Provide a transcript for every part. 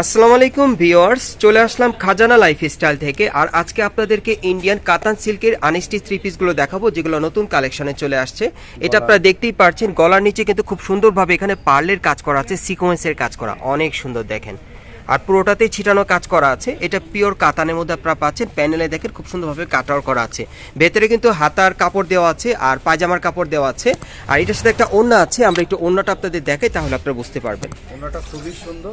আসসালামু আলাইকুম ভিউয়ার্স চলে আসলাম খাজানা লাইফস্টাইল থেকে আর আজকে আপনাদেরকে ইন্ডিয়ান কাতান সিল্কের আনিস্টি থ্রি পিসগুলো দেখাবো যেগুলো নতুন কালেকশনে চলে আসছে। এটা আপনারা দেখতেই পারছেন গলার নিচে কিন্তু খুব সুন্দরভাবে এখানে পার্লের কাজ করা আছে সিকোয়েন্সের কাজ করা অনেক সুন্দর দেখেন। আর পুরোটাতেই ছিটানো কাজ করা আছে। এটা পিওর কাতানের মধ্যে আপনারা পাচ্ছেন। প্যানেলে দেখেন খুব সুন্দরভাবে কাটার করা আছে। ভেতরে কিন্তু হাতার কাপড় দেওয়া আছে আর পায়জামার কাপড় দেওয়া আছে। আর এটার সাথে একটা ওন্না আছে। আমরা একটু ওন্নাটা আপনাদের দেখাই তাহলে আপনারা বুঝতে পারবেন। ওনাটা খুবই সুন্দর।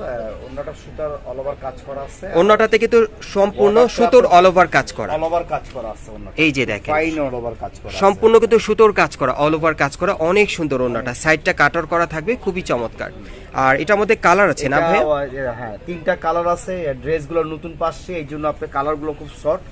সুতার অল ওভার কাজ করা আছে। ওন্নাটাতে কিন্তু সম্পূর্ণ সুতোর অল ওভার কাজ করা। অল ওভার কাজ করা আছে এই যে দেখেন। ফাইন অল ওভার কাজ করা সম্পূর্ণ কিন্তু সুতোর কাজ করা অল ওভার কাজ করা। অনেক সুন্দর ওন্নাটা সাইডটা কাটার করা থাকবে খুবই চমৎকার। আর এটার মধ্যে কালার আছে না ভাই হ্যাঁ তিনটা কালার আছে ড্রেসগুলো নতুন পাচ্ছে এই জন্য আপনার কালারগুলো খুব শর্ট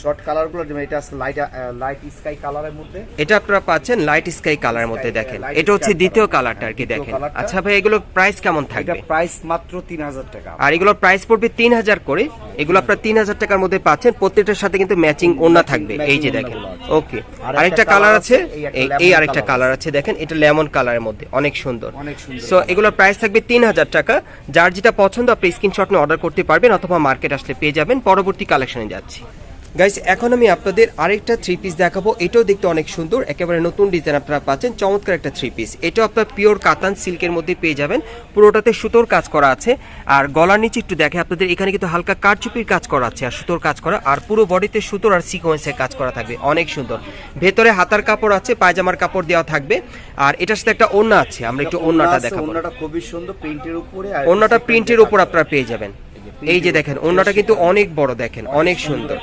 শর্ট কালারগুলো যেমন এটা লাইট লাইট স্কাই কালারের মধ্যে। এটা আপনারা পাচ্ছেন লাইট স্কাই কালারের মধ্যে দেখেন। এটা হচ্ছে দ্বিতীয় কালারটা আর কি দেখেন। আচ্ছা ভাই এগুলোর প্রাইস কেমন এটা প্রাইস মাত্র তিন হাজার টাকা। আর এগুলোর প্রাইস পড়বে তিন হাজার করে। এগুলো আপনার তিন হাজার টাকার মধ্যে পাচ্ছেন। প্রত্যেকটার সাথে কিন্তু ম্যাচিং ওন্না থাকবে। এই যে দেখেন। ওকে আরেকটা কালার আছে। এই আরেকটা কালার আছে দেখেন। এটা লেমন কালারের মধ্যে। অনেক সুন্দর। সো এগুলোর প্রাইস থাকবে তিন হাজার টাকা। যার যেটা পছন্দ আপনি স্ক্রিনশট নিয়ে অর্ডার করতে পারবেন অথবা মার্কেট আসলে পেয়ে যাবেন। পরবর্তী কালেকশনে যাচ্ছি। গাইস এখন আমি আপনাদের আরেকটা থ্রি পিস দেখাবো। এটাও দেখতে অনেক সুন্দর। একেবারে নতুন ডিজাইন আপনারা পাচ্ছেন। চমৎকার একটা থ্রি পিস এটাও আপনার পিওর কাতান সিল্কের মধ্যে পেয়ে যাবেন। পুরোটাতে সুতোর কাজ করা আছে। আর গলার নিচে একটু দেখে আপনাদের এখানে কিন্তু হালকা কারচুপির কাজ করা আছে আর সুতোর কাজ করা। আর পুরো বডিতে সুতোর আর সিকোয়েন্সের কাজ করা থাকবে। অনেক সুন্দর। ভেতরে হাতার কাপড় আছে পায়জামার কাপড় দেওয়া থাকবে। আর এটার সাথে একটা ওন্না আছে। আমরা একটু ওন্নাটা দেখাবো। খুবই সুন্দর প্রিন্টের উপরে আর ওন্নাটা প্রিন্টের উপর আপনারা পেয়ে যাবেন। এই যে দেখেন ওন্নাটা কিন্তু অনেক বড় দেখেন অনেক সুন্দর।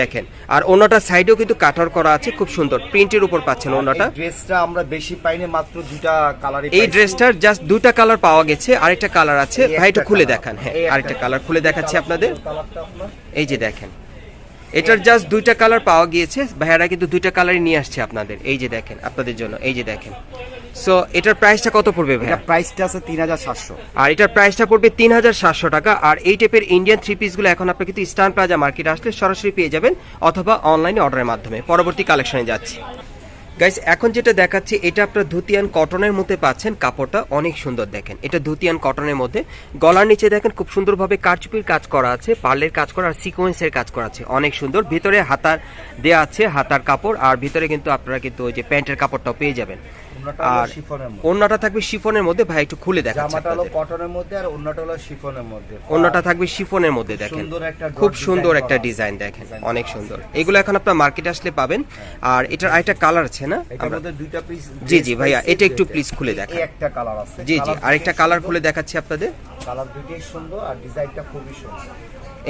দেখেন। আর ওনাটা সাইডেও কিন্তু কাটার করা আছে খুব সুন্দর। প্রিন্টের উপর পাচ্ছেন ওনাটা ড্রেসটা আমরা বেশি পাইনি মাত্র দুটা কালার এই ড্রেসটার জাস্ট দুটা কালার পাওয়া গেছে আরেকটা কালার আছে। ভাই একটু খুলে দেখান হ্যাঁ আরেকটা কালার খুলে দেখাচ্ছি আপনাদের। এই যে দেখেন। এটার জাস্ট দুইটা কালার পাওয়া গিয়েছে। ভাইয়ারা কিন্তু দুইটা কালারই নিয়ে আসছে আপনাদের। এই যে দেখেন আপনাদের জন্য এই যে দেখেন। সো এটার প্রাইসটা কত পড়বে ভাই প্রাইসটা আছে তিন হাজার সাতশো। আর এটার প্রাইসটা পড়বে তিন হাজার সাতশো টাকা। আর এই টাইপের ইন্ডিয়ান থ্রি পিসগুলো এখন আপনি কিন্তু স্টান প্লাজা মার্কেটে আসলে সরাসরি পেয়ে যাবেন অথবা অনলাইনে অর্ডারের মাধ্যমে। পরবর্তী কালেকশনে যাচ্ছি। গাইস এখন যেটা দেখাচ্ছি, এটা আপনার ধুতিয়ান কটনের মধ্যে পাচ্ছেন। কাপড়টা অনেক সুন্দর দেখেন। এটা ধুতিয়ান কটনের মধ্যে। গলার নিচে দেখেন, খুব সুন্দরভাবে কারচুপির কাজ করা আছে, পার্লের কাজ করা আর সিকোয়েন্সের কাজ করা আছে। অনেক সুন্দর। ভিতরে হাতার দেয়া আছে, হাতার কাপড়। আর ভিতরে কিন্তু আপনারা কিন্তু ওই যে প্যান্টের কাপড়টাও পেয়ে যাবেন। আর ওন্নাটা থাকবে শিফনের মধ্যে। ভাই একটু খুলে দেখাচ্ছি জামাটা হলো কটনের মধ্যে আর ওন্নাটা হলো শিফনের মধ্যে। অন্যটা থাকবে শিফনের মধ্যে দেখেন। খুব সুন্দর একটা ডিজাইন দেখেন। অনেক সুন্দর। এগুলো এখন আপনার মার্কেটে আসলে পাবেন। আর এটার আরেকটা কালার আছে না? দুইটা পিস জি, জি, ভাইয়া, এটা একটু please খুলে দেখান। একটা কালার আছে। জি জি আরেকটা কালার খুলে দেখাচ্ছি আপনাদের। কালার দুইটাই সুন্দর আর ডিজাইনটা খুবই সুন্দর।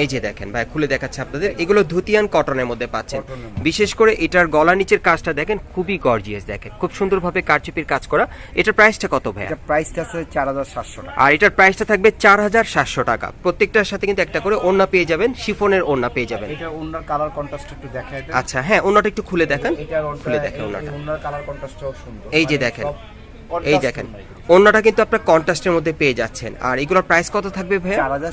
এই যে দেখেন ভাই খুলে দেখাচ্ছে আপনাদের। এগুলো ধুতিয়ান কটনের মধ্যে পাচ্ছেন। বিশেষ করে এটার গলা নিচের কাজটা দেখেন খুবই গর্জিয়াস দেখেন। খুব সুন্দরভাবে কারচুপির কাজ করা। এটার প্রাইসটা কত এটা প্রাইসটা আছে চার হাজার সাতশো টাকা। আর এটার প্রাইসটা থাকবে চার হাজার সাতশো টাকা। প্রত্যেকটার সাথে কিন্তু একটা করে ওড়না পেয়ে যাবেন শিফনের ওড়না পেয়ে যাবেন। এটা কালার কন্ট্রাস্ট একটু দেন। আচ্ছা হ্যাঁ ওড়নাটা একটু খুলে দেখেন। খুলে দেখেন ওড়নাটা। ওনার কালার কন্ট্রাস্টটাও সুন্দর। এই যে দেখেন। এই দেখেন। অন্যটা কিন্তু আপনার কন্ট্রাস্টের মধ্যে পেয়ে যাচ্ছেন। আর এগুলোর প্রাইস কত থাকবে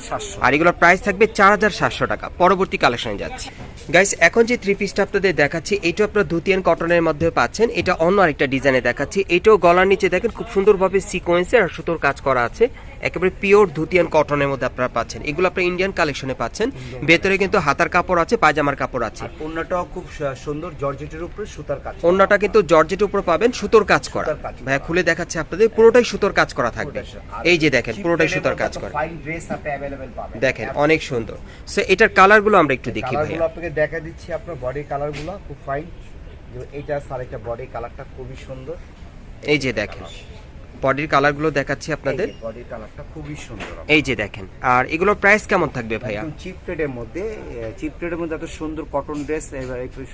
সাতশো। আর এগুলোর প্রাইস থাকবে চার হাজার সাতশো টাকা। পরবর্তী কালেকশনে যাচ্ছি। গাইস এখন যে থ্রি পিসটা আপনাদের দেখাচ্ছি এটা আপনার ধুতিয়ান কটনের মধ্যে পাচ্ছেন। এটা অন্য আরেকটা ডিজাইনে দেখাচ্ছি। এটাও গলার নিচে দেখেন খুব সুন্দরভাবে সিকোয়েন্সের আর সুতোর কাজ করা আছে। একেবারে পিওর ধুতিয়ান কটনের মধ্যে আপনারা পাচ্ছেন। এগুলো আপনার ইন্ডিয়ান কালেকশনে পাচ্ছেন। ভেতরে কিন্তু হাতার কাপড় আছে পায়জামার কাপড় আছে। ওনাটাও খুব সুন্দর জর্জেটের উপরে সুতার কাজ অন্যটা কিন্তু জর্জেটের উপর পাবেন সুতোর কাজ করা। ভাইয়া খুলে দেখাচ্ছে আপনাদের। পুরোটাই সুতোর কাজ করা থাকবে। এই যে দেখেন পুরোটাই সুতোর কাজ করা। দেখেন অনেক সুন্দর। সো এটার কালারগুলো আমরা একটু দেখি ভাই আপনাকে দেখা দিচ্ছি আপনার বডি কালারগুলো খুব ফাইন এইটা স্যার একটা বডি কালারটা খুবই সুন্দর। এই যে দেখেন। বডির কালারগুলো দেখাচ্ছি আপনাদের। বডি কালারটা খুবই সুন্দর এই যে দেখেন আর এগুলোর প্রাইস কেমন থাকবে ভাইয়া? চিপ রেটের মধ্যে চিপ রেটের মধ্যে এত সুন্দর কটন ড্রেস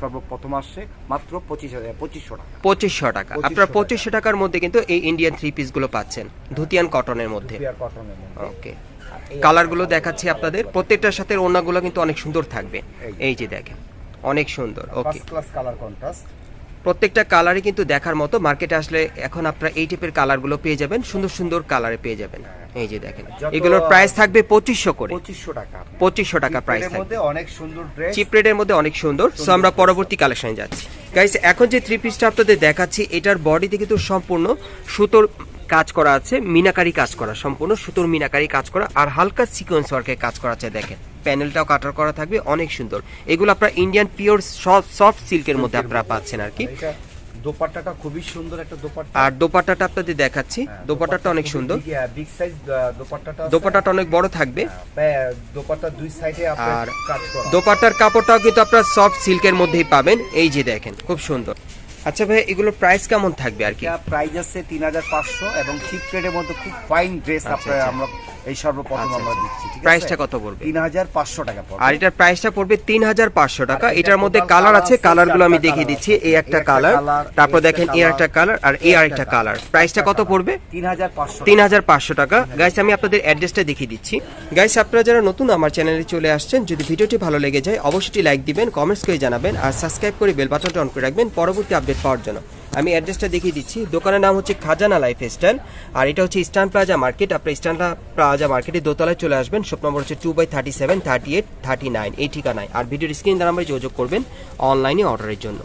সর্বপ্রথম আসছে মাত্র পঁচিশ পঁচিশশো টাকা। পঁচিশশো টাকা। 2500 আপনার পঁচিশশো টাকার মধ্যে কিন্তু এই ইন্ডিয়ান থ্রি পিসগুলো পাচ্ছেন ধুতিয়ান কটনের মধ্যে। ওকে কালারগুলো দেখাচ্ছি আপনাদের প্রত্যেকটার সাথে ওড়নাগুলো কিন্তু অনেক সুন্দর থাকবে। এই। যে। দেখেন অনেক সুন্দর ওকে ক্লাস কালার কন্ট্রাস্ট প্রত্যেকটা কালারই কিন্তু দেখার মতো। মার্কেটে আসলে এখন আপনারা এই টাইপের কালারগুলো পেয়ে যাবেন সুন্দর সুন্দর কালারে পেয়ে যাবেন। এই যে দেখেন এগুলোর প্রাইস থাকবে পঁচিশশো করে। পঁচিশশো টাকা। পঁচিশশো টাকা প্রাইস এর থাকবে। মধ্যে অনেক সুন্দর ড্রেস চিপ রেটের মধ্যে অনেক সুন্দর। সো আমরা পরবর্তী কালেকশনে যাচ্ছি। গাইস এখন যে থ্রি পিসটা আপনাদের দেখাচ্ছি এটার বডিতে কিন্তু সম্পূর্ণ সুতোর কাজ করা আছে মিনাকারি কাজ করা সম্পূর্ণ সুতোর মিনাকারি কাজ করা আর হালকা সিকোয়েন্স ওয়ার্কের কাজ করা আছে দেখেন। প্যানেলটাও কাটার করা থাকবে অনেক সুন্দর। এগুলো আপনার ইন্ডিয়ান পিওর সফট সিল্কের মধ্যে আপনারা পাচ্ছেন আর কি। দোপাট্টাটা খুবই সুন্দর একটা দোপাট্টা। আর দোপাট্টাটা আপনাদের দেখাচ্ছি দোপাট্টাটা অনেক সুন্দর। বিগ সাইজ দোপাট্টাটা দোপাট্টাটা অনেক বড় থাকবে। হ্যাঁ, দোপাট্টার দুই সাইডে আপনার কাজ করা। দোপাট্টার কাপড়টাও কিন্তু আপনারা সফট সিল্কের মধ্যেই পাবেন এই যে দেখেন খুব সুন্দর। আচ্ছা ভাই এগুলোর প্রাইস কেমন থাকবে আর কি? প্রাইস আছে তিন হাজার পাঁচশো এবং চিপ রেটের মধ্যে খুব ফাইন ড্রেস আপনার আচ্ছা। আমরা এই সর্বপ্রথম আচ্ছা, আমরা আচ্ছা। দিচ্ছি প্রাইসটা কত পড়বে? তিন হাজার পাঁচশো টাকা পড়বে। আর এটার প্রাইসটা পড়বে তিন হাজার পাঁচশো টাকা। এটার মধ্যে কালার আছে কালারগুলো আমি দেখিয়ে দিচ্ছি। এই একটা কালার তারপর দেখেন এই একটা কালার আর এই আরেকটা কালার প্রাইসটা কত পড়বে? তিন হাজার পাঁচশো তিন হাজার পাঁচশো টাকা। গাইস আমি আপনাদের অ্যাড্রেসটা দেখিয়ে দিচ্ছি। গাইস আপনারা যারা নতুন আমার চ্যানেলে চলে আসছেন যদি ভিডিওটি ভালো লেগে যায় অবশ্যই লাইক দিবেন কমেন্টস করে জানাবেন আর সাবস্ক্রাইব করে বেল বাটনটা অন করে রাখবেন। পরবর্তী আপডেট পাওয়ার জন্য আমি অ্যাড্রেসটা দেখিয়ে দিচ্ছি। দোকানের নাম হচ্ছে খাজানা লাইফ স্টাইল। আর এটা হচ্ছে ইস্টার্ন প্লাজা মার্কেট। আপনি ইস্টার্ন প্লাজা মার্কেটে দোতলায় চলে আসবেন। শপ নম্বর হচ্ছে two by thirty seven thirty eight thirty nine এই ঠিকানায়। আর ভিডিওর স্ক্রিন আমরা যোগাযোগ করবেন অনলাইনে অর্ডারের জন্য।